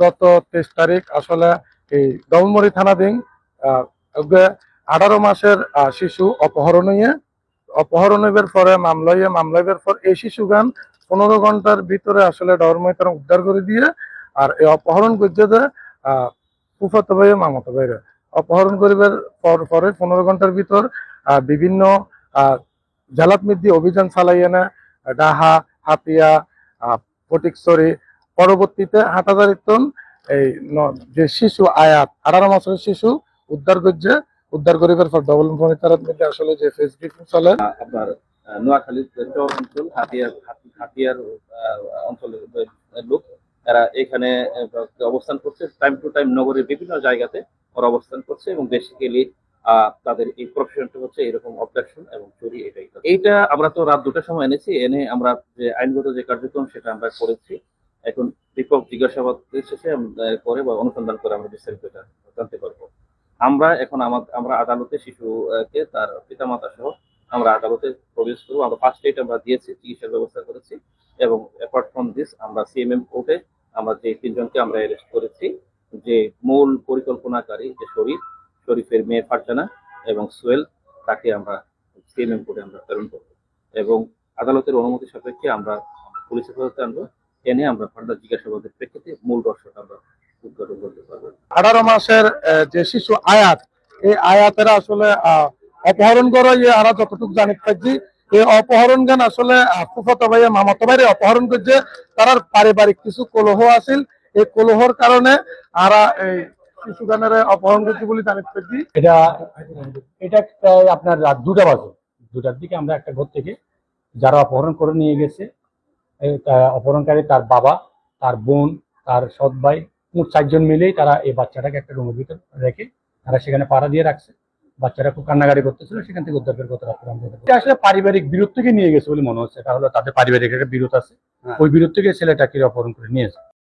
গত তেইশ তারিখ আসলে এই ডবলমুড়ি থানাধীন আঠারো মাসের শিশু অপহরণ হইয়ে অপহরণ হইবার পরে মামলা হইয়ে মামলা পর এই শিশু গান পনেরো ঘণ্টার ভিতরে আসলে ডবলমুড়ি থানা উদ্ধার করে দিয়ে আর এই অপহরণ করছে ফুফাতো ভাই মামাতো ভাইরে। অপহরণ করিবার পর পনেরো ঘণ্টার ভিতর বিভিন্ন আহ, জালাত মিদ্দি অভিযান চালাই এনে ডাহা হাতিয়া আহ, পরবর্তীতে হাটাজারিতন এই যে শিশু আয়াত, আঠারো মাসের শিশু উদ্ধার করছে, উদ্ধার করিবার পর ডবল মনিটারের মধ্যে আসলে যে ফেসবুক চলে। আপনার নোয়াখালীর চর অঞ্চল, হাতিয়ার হাতিয়ার অঞ্চলের লোক এরা এখানে অবস্থান করছে। টাইম টু টাইম নগরের বিভিন্ন জায়গাতে ওরা অবস্থান করছে এবং বেসিক্যালি তাদের এই প্রফেশনটা হচ্ছে এরকম অবডাকশন এবং চুরি, এটাই এইটা আমরা তো রাত দুটার সময় এনেছি, এনে আমরা যে আইনগত যে কার্যক্রম, সেটা আমরা করেছি। এখন বিপক জিজ্ঞাসাবাদ শেষে করে বা অনুসন্ধান করে আমরা বিস্তারিত জানতে পারব। আমরা এখন আমার আমরা আদালতে শিশুকে, তার পিতামাতা সহ আমরা আদালতে প্রবেশ করব। আমরা ফার্স্ট এইড আমরা দিয়েছি, চিকিৎসার ব্যবস্থা করেছি এবং অ্যাপার্ট ফ্রম দিস আমরা সিএমএম কোর্টে আমরা যে তিনজনকে আমরা অ্যারেস্ট করেছি, যে মূল পরিকল্পনাকারী যে শরীফ, শরীফের মেয়ে ফারজানা এবং সোয়েল তাকে আমরা সিএমএম কোর্টে আমরা প্রেরণ করব। এবং আদালতের অনুমতি সাপেক্ষে আমরা পুলিশ হেফাজতে আনব। এনে আমরা ফার্দার জিজ্ঞাসাবাদের প্রেক্ষিতে মূল রহস্যটা আমরা উদ্ঘাটন করতে পারব। আঠারো মাসের আহ, যে শিশু আয়াত এই আয়াতেরা আসলে আহ, অপহরণ করে ইয়ে আরা যতটুকু জানি পাচ্ছি এই অপহরণ গান আসলে ফুফাতো ভাইয়া মামাতো ভাইরে অপহরণ করছে তার পারিবারিক কিছু কলহ আছিল। এই কলহর কারণে আরা এই শিশু গানের অপহরণ করছে বলে জানি পাচ্ছি। এটা এটা প্রায় আপনার রাত দুটা বাজে। দুটার দিকে আমরা একটা ঘর থেকে যারা অপহরণ করে নিয়ে গেছে অপহরণকারী তার বাবা তার বোন তার সৎ ভাই মোট চারজন মিলেই তারা এই বাচ্চাটাকে একটা রুমের ভিতর রেখে তারা সেখানে পাড়া দিয়ে রাখছে। বাচ্চারা খুব কান্নাকাটি করতেছিল সেখান থেকে উদ্ধার করতে এটা আসলে পারিবারিক বিরোধ থেকে নিয়ে গেছে বলে মনে হচ্ছে এটা হলো তাদের পারিবারিক একটা বিরোধ আছে। ওই বিরোধ থেকে ছেলেটাকে অপহরণ করে নিয়েছে